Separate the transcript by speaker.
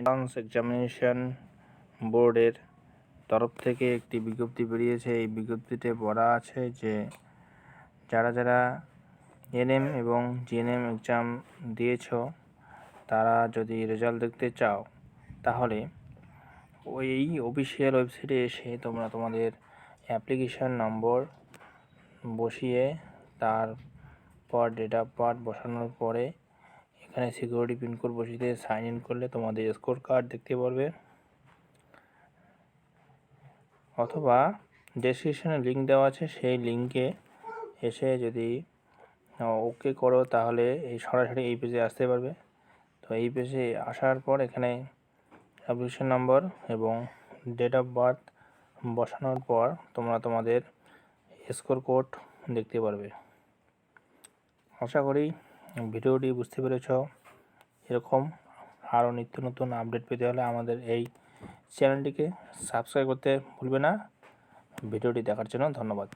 Speaker 1: Entrance examination বোর্ডের তরফ থেকে একটি বিজ্ঞপ্তি বেরিয়েছে। এই বিজ্ঞপ্তিতে বলা আছে যে, যারা যারা এনএম এবং জিএনএম এক্সাম দিয়েছ, তারা যদি রেজাল্ট দেখতে চাও, তাহলে ওই অফিসিয়াল ওয়েবসাইটে এসে তোমরা তোমাদের অ্যাপ্লিকেশান নম্বর বসিয়ে তারপর ডেট অফ বার্থ বসানোর পরে এখানে সিকিউরিটি পিনকোড বসিয়ে দিয়ে সাইন ইন করলে তোমাদের স্কোর কার্ড দেখতে পারবে। অথবা ডেসক্রিপশনে লিঙ্ক দেওয়া আছে, সেই লিঙ্কে এসে যদি ওকে করো তাহলে এই সরাসরি এই পেজে আসতে পারবে। তো এই পেজে আসার পর এখানে অ্যাপ্লিকেশন নম্বর এবং ডেট অফ বার্থ বসানোর পর তোমরা তোমাদের স্কোর কোড দেখতে পারবে। আশা করি ভিডিওটি বুঝতে পেরেছ? এরকম আরও নিত্য নতুন আপডেট পেতে হলে আমাদের এই চ্যানেলটিকে সাবস্ক্রাইব করতে ভুলবে না। ভিডিওটি দেখার জন্য ধন্যবাদ।